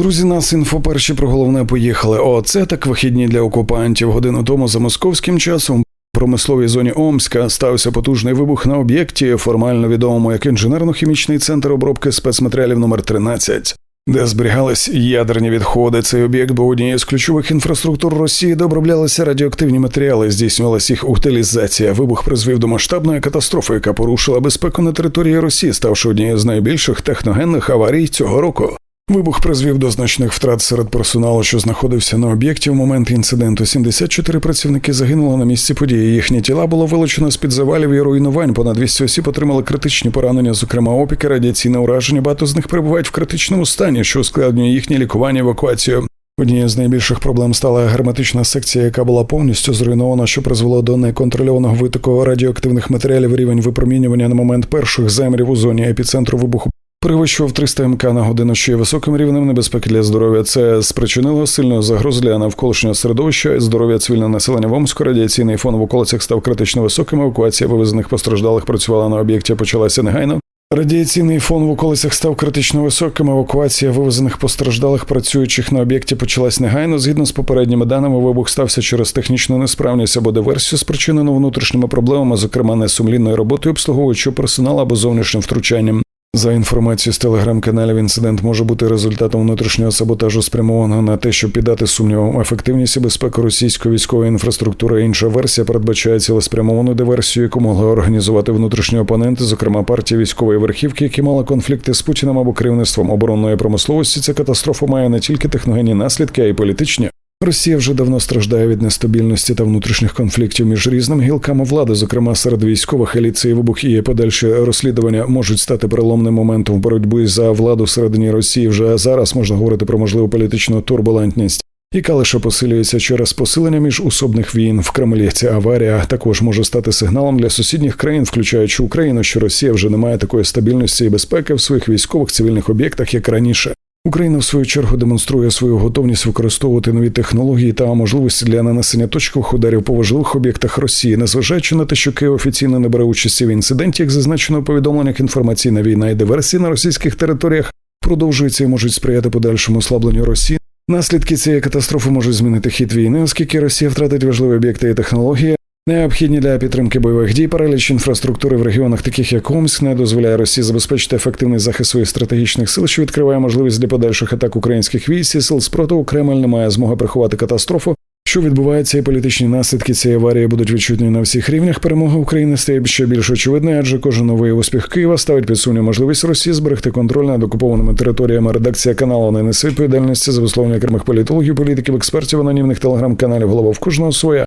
Друзі, нас інфо перші про головне поїхали. О, це так вихідні для окупантів. Годину тому за московським часом. Промисловій зоні Омська стався потужний вибух на об'єкті, формально відомому як інженерно-хімічний центр обробки спецматеріалів номер 13 де зберігались ядерні відходи. Цей об'єкт був однією з ключових інфраструктур Росії, де оброблялися радіоактивні матеріали, здійснювалася їх утилізація. Вибух призвів до масштабної катастрофи, яка порушила безпеку на території Росії, ставши однією з найбільших техногенних аварій цього року. Вибух призвів до значних втрат серед персоналу, що знаходився на об'єкті в момент інциденту. 74 працівники загинули на місці події. Їхні тіла було вилучено з під завалів і руйнувань. Понад 200 осіб отримали критичні поранення, зокрема опіки, радіаційне ураження. Багато з них перебувають в критичному стані, що ускладнює їхнє лікування, евакуацію. Однією з найбільших проблем стала герметична секція, яка була повністю зруйнована, що призвело до неконтрольованого витоку радіоактивних матеріалів. Рівень випромінювання на момент перших замірів у зоні епіцентру вибуху перевищував 300 МК на годину, що є високим рівнем небезпеки для здоров'я. Це спричинило сильну загрозу для навколишнього середовища, здоров'я цивільного населення в Омську. Радіаційний фон в околицях став критично високим. Евакуація вивезених постраждалих працювала на об'єкті, почалася негайно. Радіаційний фон в околицях став критично високим. Евакуація вивезених постраждалих працюючих на об'єкті почалась негайно. Згідно з попередніми даними, вибух стався через технічну несправність або диверсію, спричинену внутрішніми проблемами, зокрема несумлінною роботою обслуговуючого персоналу або зовнішнім втручанням. За інформацією з телеграм-каналів, інцидент може бути результатом внутрішнього саботажу, спрямованого на те, щоб піддати сумнівам ефективність і безпеку російської військової інфраструктури. Інша версія передбачає цілеспрямовану диверсію, яку могли організувати внутрішні опоненти, зокрема партії військової верхівки, які мали конфлікти з Путіним або керівництвом оборонної промисловості. Ця катастрофа має не тільки техногенні наслідки, а й політичні. Росія вже давно страждає від нестабільності та внутрішніх конфліктів між різними гілками влади, зокрема серед військових еліт цей вибух і подальші розслідування можуть стати переломним моментом в боротьбі за владу всередині Росії. Вже зараз можна говорити про можливу політичну турбулентність. Яка лише посилюється через посилення міжусобних війн в Кремлі. Ця аварія також може стати сигналом для сусідніх країн, включаючи Україну, що Росія вже не має такої стабільності і безпеки в своїх військових цивільних об'єктах, як раніше. Україна в свою чергу демонструє свою готовність використовувати нові технології та можливості для нанесення точкових ударів по важливих об'єктах Росії, незважаючи на те, що Київ офіційно не бере участі в інциденті, як зазначено у повідомленнях інформаційна війна і диверсії на російських територіях продовжується і можуть сприяти подальшому ослабленню Росії. Наслідки цієї катастрофи можуть змінити хід війни, оскільки Росія втратить важливі об'єкти і технології, Необхідні для підтримки бойових дій параліч інфраструктури в регіонах, таких як Омськ, не дозволяє Росії забезпечити ефективний захист своїх стратегічних сил, що відкриває можливість для подальших атак українських військ і сил спротиву. Кремль не має змоги приховати катастрофу. Що відбувається, і політичні наслідки цієї аварії будуть відчутні на всіх рівнях. Перемога України стає ще більш очевидною, адже кожен новий успіх Києва ставить під сумнів можливість Росії зберегти контроль над окупованими територіями. Редакція каналу не несе відповідальності за висловлення окремих політологів, політиків, експертів, анонімних телеграм-каналів. Голова в кожного своя.